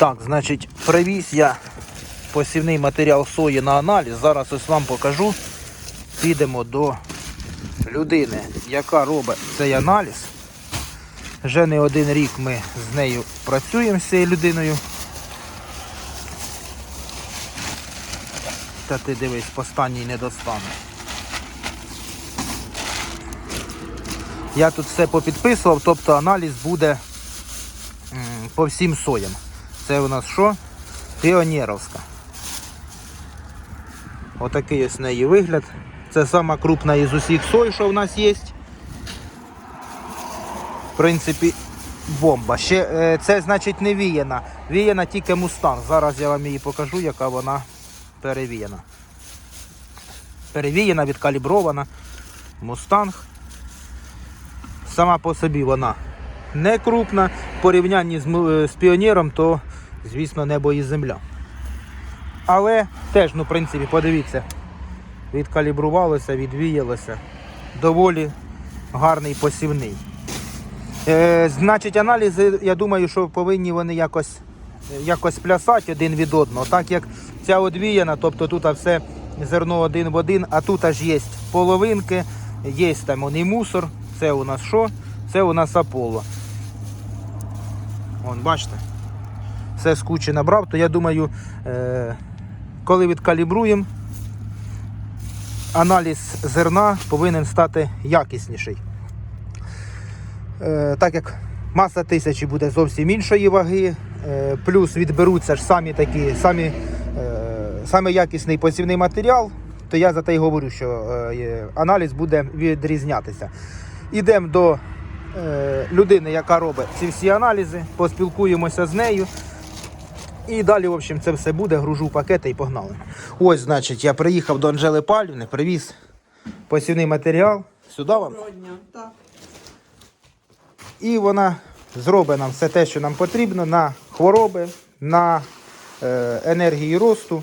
Так, значить, привіз я посівний матеріал сої на аналіз. Зараз ось вам покажу. Підемо до людини, яка робить цей аналіз. Вже не один рік ми з нею працюємо з цією людиною. Та ти дивись, останній не достане. Я тут все попідписував, тобто аналіз буде по всім соям. Це у нас що? Піонєровська. Отакий ось в неї вигляд. Це сама крупна із усіх сой, що в нас є. В принципі, бомба. Ще е, це значить не віяна. Віяна тільки мустанг. Зараз я вам її покажу, яка вона перевіяна. Перевіяна, відкалібрована. Мустанг. Сама по собі вона не крупна. В порівнянні з, м- з піонером, то, звісно, небо і земля. Але теж, ну, в принципі, подивіться, відкалібрувалося, відвіялося. Доволі гарний посівний. Е, значить, аналізи, я думаю, що повинні вони якось, якось плясати один від одного. Так як ця одвіяна, тобто тут все зерно один в один, а тут аж є половинки, є там і мусор. Це у нас що? Це у нас Аполло. Вон, бачите? Все з кучі набрав, то я думаю, е, коли відкалібруємо, аналіз зерна повинен стати якісніший. Е, так як маса тисячі буде зовсім іншої ваги, е, плюс відберуться ж самі такі, самі, саме якісний посівний матеріал, то я за те й говорю, що аналіз буде відрізнятися. Ідемо до людини, яка робить ці всі аналізи, поспілкуємося з нею. І далі, в общем, це все буде, гружу в пакети і погнали. Ось, значить, я приїхав до Анжели Палівни, привіз посівний матеріал. Сюди вам. Так. І вона зробить нам все те, що нам потрібно на хвороби, на е, енергії росту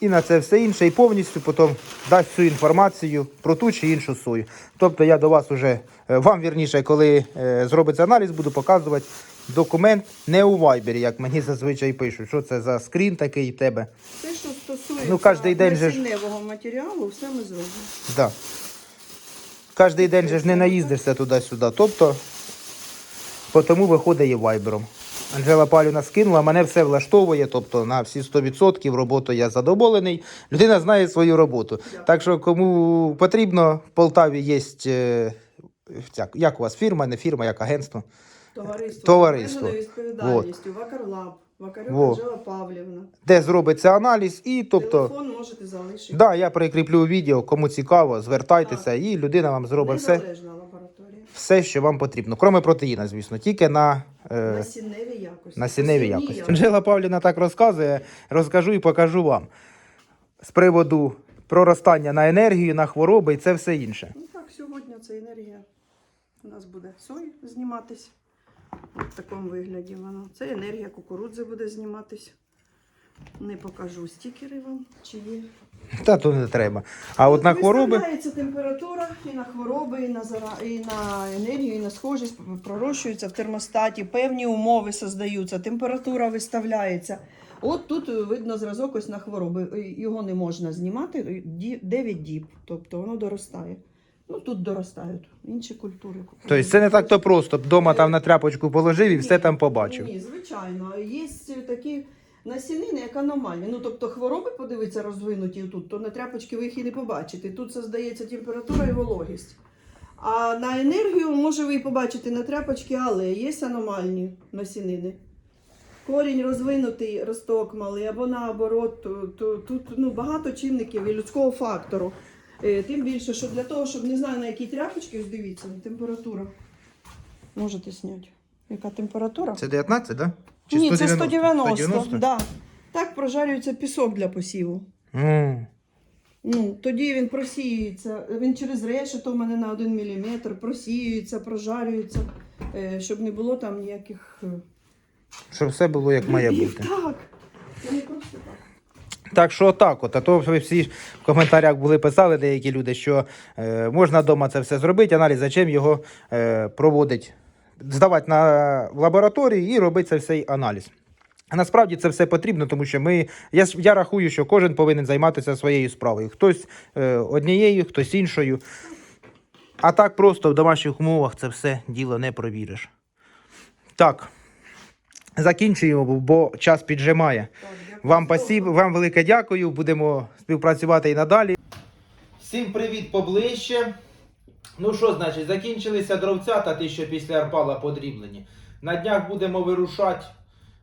і на це все інше. І повністю потім дасть всю інформацію про ту чи іншу сою. Тобто я до вас уже, е, вам вірніше, коли е, зробиться аналіз, буду показувати документ не у вайбері, як мені зазвичай пишуть. Що це за скрін такий в тебе? Все, що стосується Ну, кожний день же ж- насінневого матеріалу, все ми зробимо. Да. Кожний день же ж не наїздишся туди-сюди. Тобто, по тому виходить і вайбером. Анжела Палівна скинула, мене все влаштовує, тобто на всі 100% роботу я задоволений. Людина знає свою роботу. Так що, кому потрібно, в Полтаві є. Е, як у вас фірма, не фірма, як агентство. Товариство. Товариство. обмеженою відповідальністю. Вакарлаб. Вакарюк Во. Анжела Павлівна. Де зробиться аналіз, і тобто. Телефон можете залишити. Да, я прикріплю відео, кому цікаво, звертайтеся, і людина вам зробить все. Незалежна лабораторія. все, що вам потрібно, кроме протеїна, звісно, тільки на е, Насінневі якості. насінневі якості. Анжела Павлівна так розказує, розкажу і покажу вам з приводу проростання на енергію, на хвороби і це все інше. Ну так, сьогодні ця енергія у нас буде сой зніматись. В такому вигляді воно. Це енергія кукурудзи буде зніматись. Не покажу стікери вам, чи є. Та то не треба. А от на хвороби Виставляється температура і на хвороби, і на, зара... і на енергію, і на схожість пророщується в термостаті. Певні умови создаються, температура виставляється. От тут е, видно зразок ось на хвороби. Е, Його не можна знімати. 9 діб, тобто воно доростає. Ну тут доростають інші культури. тобто це не так то просто. Вдома там на тряпочку положив і все там побачив. Ні, звичайно. Є такі насінини, як аномальні. Ну, тобто хвороби, подивитися, розвинуті тут, то на тряпочки ви їх і не побачите. Тут создається температура і вологість. А на енергію може ви і побачите на тряпочки, але є аномальні насінини. Корінь розвинутий, росток малий, або наоборот, тут ну, багато чинників і людського фактору. Е, Тим більше, що для того, щоб не знаю на якій тряпочці, ось дивіться, температура. Можете зняти. Яка температура? Це 19, так? Да? Ні, це 190. 190? Да. Так прожарюється пісок для посіву. М. Ну, тоді він просіюється, він через решето в мене на 1 мм просіюється, прожарюється, е, щоб не було там ніяких. е, Щоб все було як має бути. Так. Це не просто так. Так що так, от, а то ви всі в коментарях були писали деякі люди, що е, можна вдома це все зробити, аналіз, зачем його е, проводить, здавати на лабораторії і робити цей всей аналіз. Насправді це все потрібно, тому що ми, я, я рахую, що кожен повинен займатися своєю справою. Хтось е, однією, хтось іншою. А так просто в домашніх умовах це все діло не провіриш. Так, закінчуємо, бо час піджимає. Вам пасіб, вам велике дякую. Будемо співпрацювати і надалі. Всім привіт поближче. Ну що, значить, закінчилися дровця та ті, що після арпала подріблені. На днях будемо вирушати,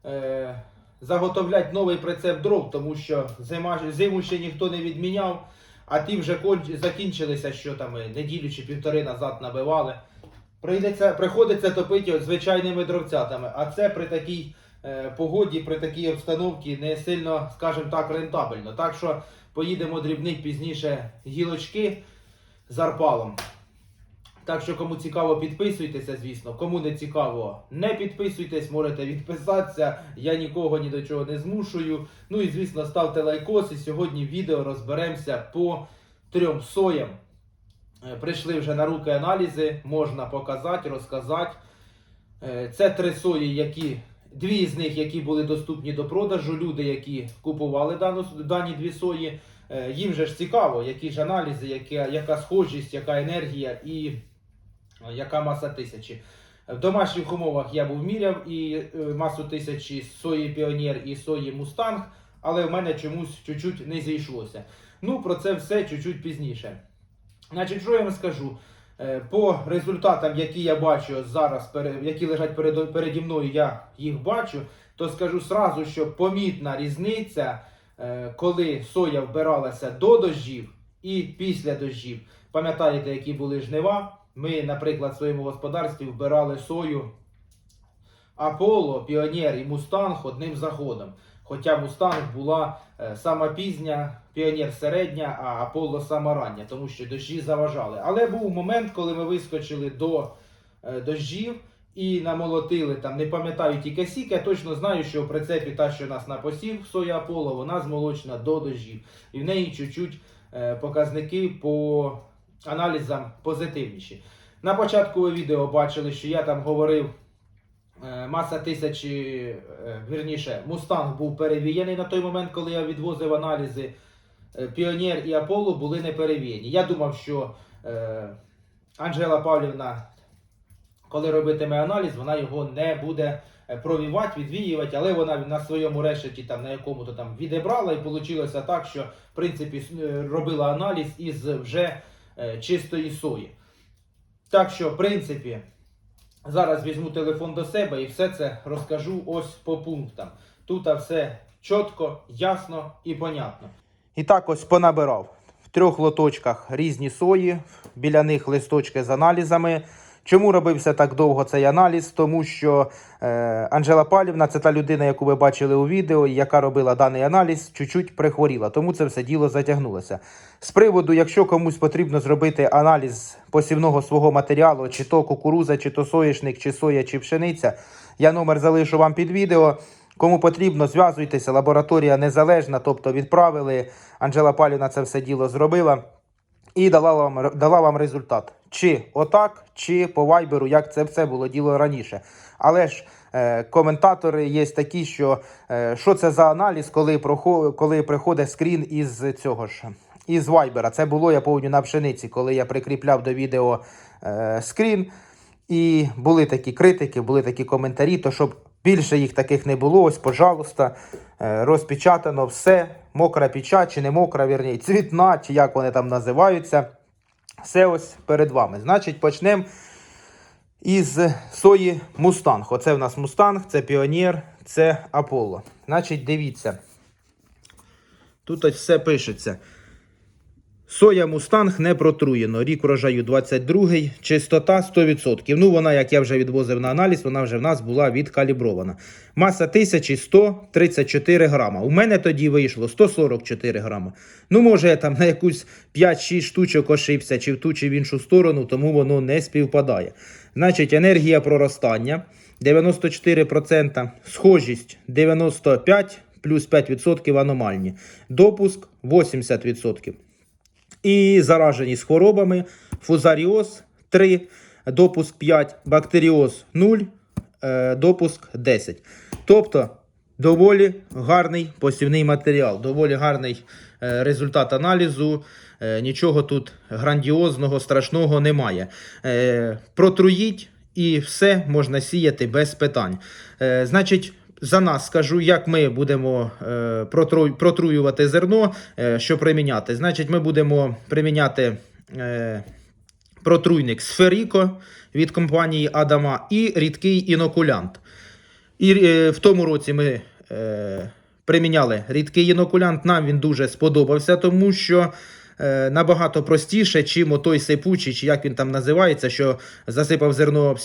е, заготовляти новий прицеп дров, тому що зима, зиму ще ніхто не відміняв, а ті вже конч- закінчилися, що там е, неділю чи півтори назад набивали. Прийдеться, приходиться топити звичайними дровцятами, а це при такій погоді, при такій обстановці не сильно, скажімо так, рентабельно. Так що поїдемо дрібнити пізніше гілочки з арпалом. Так що, кому цікаво, підписуйтеся, звісно. Кому не цікаво, не підписуйтесь, можете відписатися. Я нікого ні до чого не змушую. Ну і звісно, ставте лайкос. І сьогодні в відео розберемося по трьом соям. Е, Прийшли вже на руки аналізи, можна показати, розказати. Е, Це три сої, які дві з них, які були доступні до продажу. Люди, які купували дану, дані дві сої, е, їм же ж цікаво, які ж аналізи, яка, яка схожість, яка енергія і е, яка маса тисячі. В домашніх умовах я був міряв і е, масу тисячі сої Піонер і сої Мустанг, але в мене чомусь чуть-чуть не зійшлося. Ну, про це все чуть-чуть пізніше. Значить, що я вам скажу? Е, По результатам, які я бачу зараз, які лежать передо- переді мною, я їх бачу, то скажу сразу, що помітна різниця, е, коли соя вбиралася до дощів і після дощів. Пам'ятаєте, які були жнива? Ми, наприклад, в своєму господарстві вбирали сою Аполло, Піонер і Мустанг одним заходом. Хоча Мустанг була е, сама пізня, Піонер середня, а Аполло сама рання, тому що дощі заважали. Але був момент, коли ми вискочили до е, дощів і намолотили там, не пам'ятаю тільки сік, я точно знаю, що в прицепі та, що нас на посів, соя Аполло, вона змолочена до дощів. І в неї чуть-чуть е, показники по аналізам позитивніші. На початку відео бачили, що я там говорив. Е, Маса тисячі, е, вірніше, Мустанг був перевіяний на той момент, коли я відвозив аналізи. Е, Піонер і Аполло були не перевіяні. Я думав, що е, Анжела Павлівна, коли робитиме аналіз, вона його не буде провівати, відвіювати, але вона на своєму решеті, там, на якому-то там відібрала, і вийшло так, що в принципі робила аналіз із вже е, чистої сої. Так що, в принципі, зараз візьму телефон до себе і все це розкажу ось по пунктам. Тут все чітко, ясно і понятно. І так ось понабирав в трьох лоточках різні сої, біля них листочки з аналізами. Чому робився так довго цей аналіз? Тому що е, Анжела Павлівна, це та людина, яку ви бачили у відео, яка робила даний аналіз, чуть-чуть прихворіла, тому це все діло затягнулося. З приводу, якщо комусь потрібно зробити аналіз посівного свого матеріалу, чи то кукуруза, чи то соєшник, чи соя, чи пшениця, я номер залишу вам під відео. Кому потрібно, зв'язуйтеся, лабораторія незалежна, тобто відправили. Анжела Палівна це все діло зробила і дала вам, дала вам результат. Чи отак, чи по вайберу, як це все було діло раніше. Але ж е, коментатори є такі, що е, що це за аналіз, коли, прохо, коли приходить скрін із цього ж. Із вайбера. Це було, я пам'ятаю, на пшениці, коли я прикріпляв до відео е, скрін. І були такі критики, були такі коментарі, то щоб більше їх таких не було, ось, пожалуйста, е, розпечатано все, мокра печать чи не мокра, вірні, цвітна, чи як вони там називаються. Все ось перед вами. Значить, почнемо із сої Мустанг. Оце в нас Мустанг, це Піонір, це Аполло. Значить, дивіться. Тут ось все пишеться. Соя Мустанг не протруєно. Рік врожаю 22-й, чистота 100%. Ну, вона, як я вже відвозив на аналіз, вона вже в нас була відкалібрована. Маса 1134 грама. У мене тоді вийшло 144 грама. Ну, може, я там на якусь 5-6 штучок ошибся, чи в ту, чи в іншу сторону, тому воно не співпадає. Значить, енергія проростання 94%, схожість 95%, плюс 5% аномальні. Допуск 80%. І зараженість хворобами, фузаріоз 3, допуск 5, бактеріоз 0, е, допуск 10. Тобто Доволі гарний посівний матеріал, доволі гарний е, результат аналізу. Е, нічого тут грандіозного, страшного немає. Протруїть і все можна сіяти без питань. Значить, за нас скажу, як ми будемо е, протру- протруювати зерно, е, що приміняти. Значить, ми будемо приміняти. Е, протруйник Сферіко від компанії Адама і рідкий інокулянт. І е, в тому році ми е, приміняли рідкий інокулянт. Нам він дуже сподобався, тому що набагато простіше, чим отой сипучий, чи як він там називається, що засипав зерно в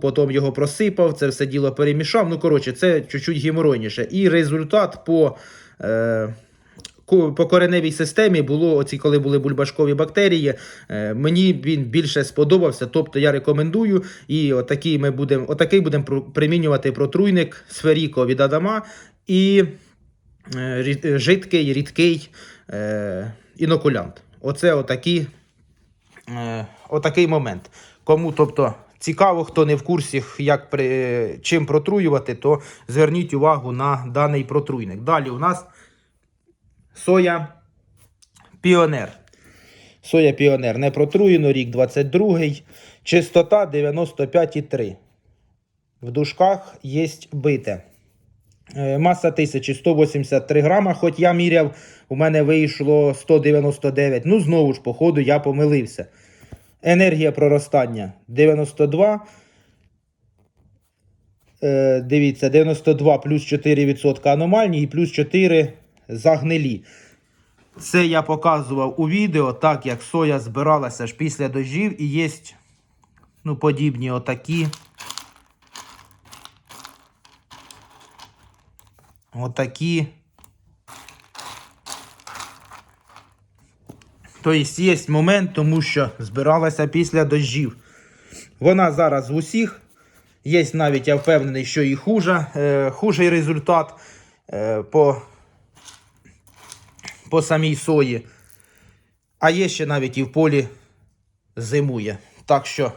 потім його просипав, це все діло перемішав. Ну, коротше, це чуть-чуть геморойніше. І результат по. Е, по кореневій системі було оці, коли були бульбашкові бактерії. е, Мені він більше сподобався. Тобто я рекомендую. І отакий ми будемо отакий будемо примінювати протруйник Сферіко від Адама і е, е, жидкий, рідкий е, інокулянт. Оце отакі, е, отакий момент. Кому, тобто. Цікаво, хто не в курсі, як при, чим протруювати, то зверніть увагу на даний протруйник. Далі у нас Соя Піонер. Соя Піонер не протруєно, рік 22 Чистота 95,3. В дужках є бите. Е, Маса 1183 грама, хоч я міряв, у мене вийшло 199. Ну, знову ж, походу, я помилився. Енергія проростання 92. Е, дивіться, 92 плюс 4% аномальні і плюс 4 загнилі. Це я показував у відео, так як соя збиралася ж після дождів і є ну, подібні отакі. Отакі. Тобто є момент, тому що збиралася після дождів. Вона зараз в усіх. Є навіть, я впевнений, що і хуже, е, хужий результат е, по, по самій сої. А є ще навіть і в полі зимує. Так що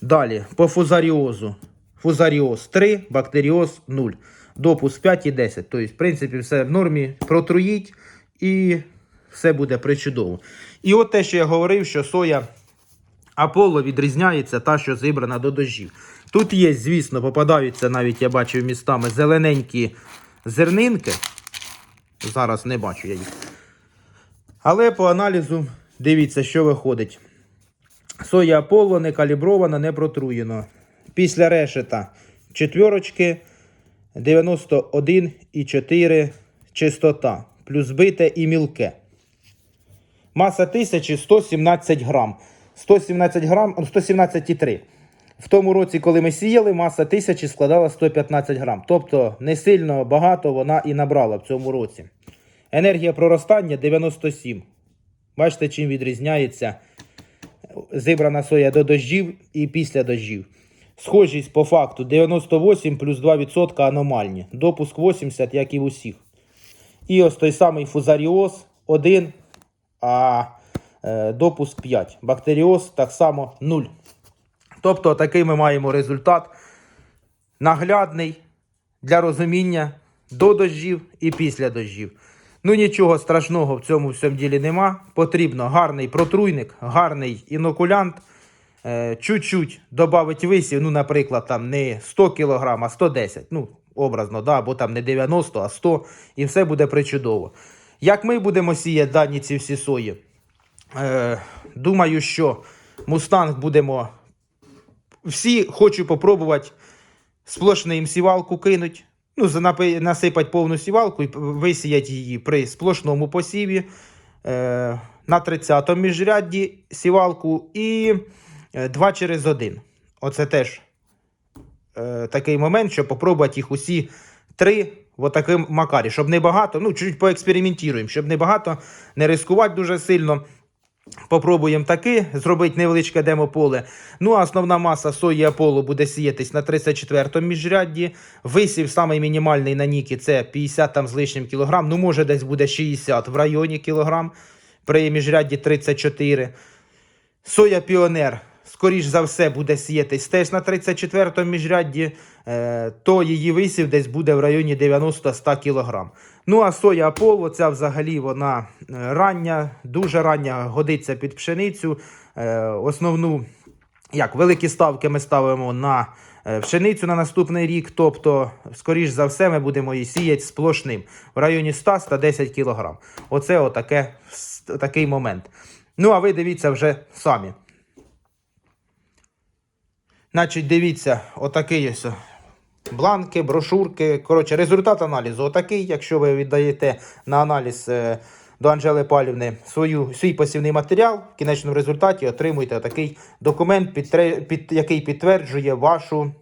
далі по фузаріозу. Фузаріоз 3, бактеріоз 0. Допуск 5 і 10. Тобто, в принципі, все в нормі. Протруїть і все буде причудово. І от те, що я говорив, що соя Аполло відрізняється та, що зібрана до дождів. Тут є, звісно, попадаються навіть я бачив містами зелененькі зернинки. Зараз не бачу я їх. Але по аналізу дивіться, що виходить. Соя Аполло не калібрована, не протруєно. Після решета четвірочки 91,4 чистота. Плюс бите і мілке. Маса 1117 грам. 117 грам, ну, 117,3. В тому році, коли ми сіяли, маса 1000 складала 115 грам. Тобто не сильно багато вона і набрала в цьому році. Енергія проростання 97. Бачите, чим відрізняється зібрана соя до дождів і після дождів. Схожість по факту 98 плюс 2% аномальні. Допуск 80, як і в усіх. І ось той самий фузаріоз 1, а е, допуск 5. Бактеріоз так само 0. Тобто такий ми маємо результат наглядний для розуміння до дождів і після дождів. Ну нічого страшного в цьому всьому ділі нема. Потрібно гарний протруйник, гарний інокулянт. Е, чуть-чуть додати висів, ну, наприклад, там не 100 кг, а 110. Ну, образно, да, або там не 90, а 100, і все буде причудово. Як ми будемо сіяти дані ці всі сої? Е, думаю, що мустанг будемо. Всі хочу попробувати сплошну їм сівалку кинуть. Ну, насипати повну сівалку і висіяти її при сплошному посіві. Е, на 30-му міжрядді сівалку і 2 через 1. Оце теж е, такий момент, щоб попробувати їх усі три в таким макарі, щоб не багато, ну, чуть-чуть поекспериментуємо, щоб не багато, не ризикувати дуже сильно. Попробуємо таки зробити невеличке демополе. Ну, а основна маса сої Аполло буде сіятись на 34-му міжрядді. Висів самий мінімальний на Нікі це 50 там з лишнім кілограм. Ну, може, десь буде 60 в районі кілограм при міжрядді 34. Соя Піонер скоріш за все, буде сіятись теж на 34-му міжрядді, е, то її висів десь буде в районі 90-100 кг. Ну, а соя Аполло, ця взагалі вона е, рання, дуже рання, годиться під пшеницю. Е, Основну, як, великі ставки ми ставимо на пшеницю на наступний рік. Тобто, скоріш за все, ми будемо її сіяти сплошним в районі 100-110 кг. Оце отаке, такий момент. Ну, а ви дивіться вже самі. Значить, дивіться, отакий ось бланки, брошурки. Коротше, результат аналізу отакий. Якщо ви віддаєте на аналіз е, до Анжели Палівни свою, свій посівний матеріал, в кінечному результаті отримуєте такий документ, під, який підтверджує вашу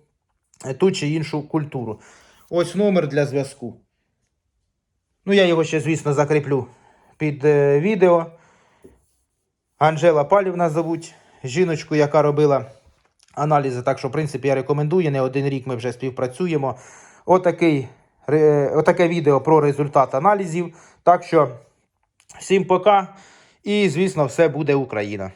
е, ту чи іншу культуру. Ось номер для зв'язку. Ну, я його ще, звісно, закріплю під е, відео. Анжела Палівна зовуть жіночку, яка робила аналізи. Так що, в принципі, я рекомендую. Не один рік ми вже співпрацюємо. Отакий, отаке відео про результат аналізів. Так що, всім пока. І, звісно, все буде Україна.